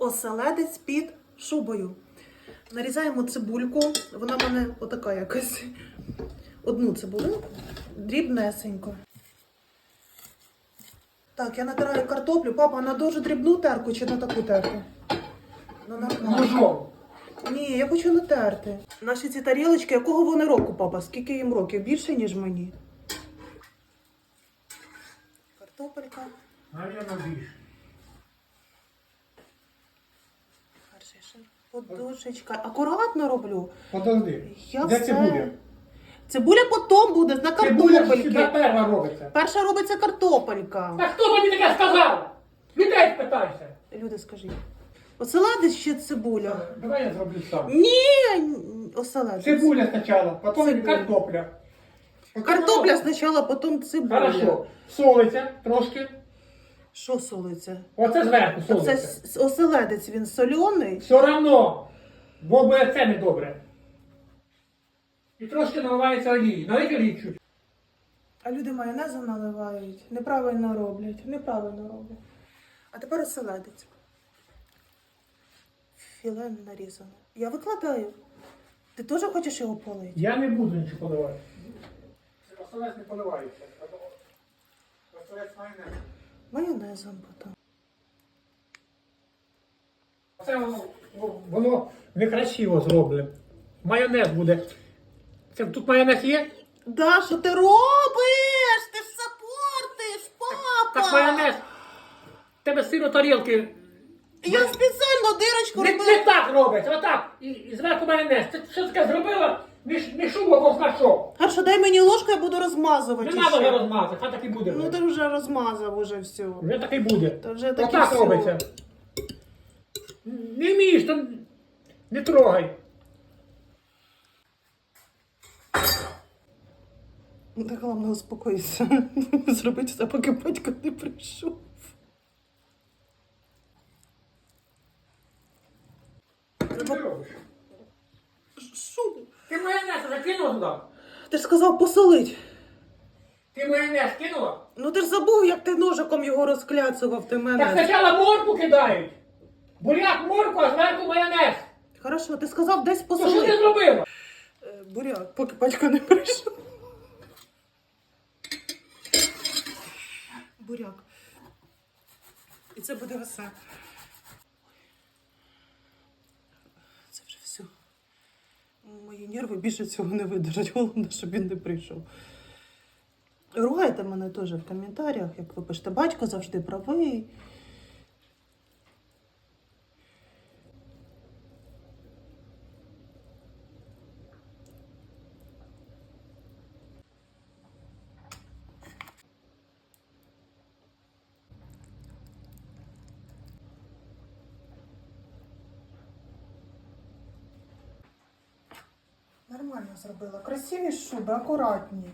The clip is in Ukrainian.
оселедець під шубою. Нарізаємо цибульку. Вона в мене отака якась. Одну цибулинку, дрібнесенько. Так, я натираю картоплю. Папа, на дуже дрібну терку чи на таку терку? На нормальну. Ні, я хочу натерти. Наші ці тарілочки, якого вони року, папа? Скільки їм років? Більше, ніж мені. Картопелька. Навірно, більше. Подушечка. Акуратно роблю. Подожди. Я Де все- цибуля? Цибуля потом буде на Цибуля картопельки. перша робиться. Перша робиться картопелька. Та хто тобі таке сказав? Людей питайся. Люди, скажіть. Оселедець чи цибуля? Давай я зроблю сам. Ні, оселедець. Цибуля спочатку, потім Цибуля. картопля. Картопля спочатку, потім цибуля. Хорошо. Солиться трошки. Що солиться? Оце зверху солиться. с- оселедець, він соляний. Все равно, бо буде це недобре. І трошки наливається олії. Налить олії чуть. А люди майонезом наливають. Неправильно роблять. Неправильно роблять. А тепер оселедець. Філе нарізано. Я викладаю. Ти теж хочеш його полити? Я не буду нічого поливати. Оселець не поливається. Оселець майонез. Майонезом потім. Це воно, некрасиво зроблено. Майонез буде. Це тут майонез є? Да, що ти робиш? Ти ж все портиш, папа! Так майонез. Тебе сиро тарілки. Я спеціально дирочку Не, робила. не так робиться, отак. І, і зверху майонез. Ти що таке зробила? Не, ш- не шубу, а що? Дай мені ложку, я буду розмазувати. Не треба ще. розмазати, хай так і буде. Ну ти вже розмазав уже все. Вже так і буде. Та вже так і Отак все. робиться. Не вмієш, то не трогай. Ну, Так головне успокойся. Зробити все, поки батько не прийшов. Ти робиш? Ти майонез вже кинула туди? Ти ж сказав посолить. Ти майонез кинула? Ну ти ж забув, як ти ножиком його розкляцував, ти Так мене. спочатку морку кидають. Буряк морку, а зверху майонез. Хорошо, ти сказав десь То що ти посолить. зробила? Е, Буряк, поки батько не прийшов. Буряк. І це буде все. Це вже все. Мої нерви більше цього не видержать. Головне, щоб він не прийшов. Ругайте мене теж в коментарях, як ви пишете, батько завжди правий. Нормально зробила. Красиві шуби, акуратні.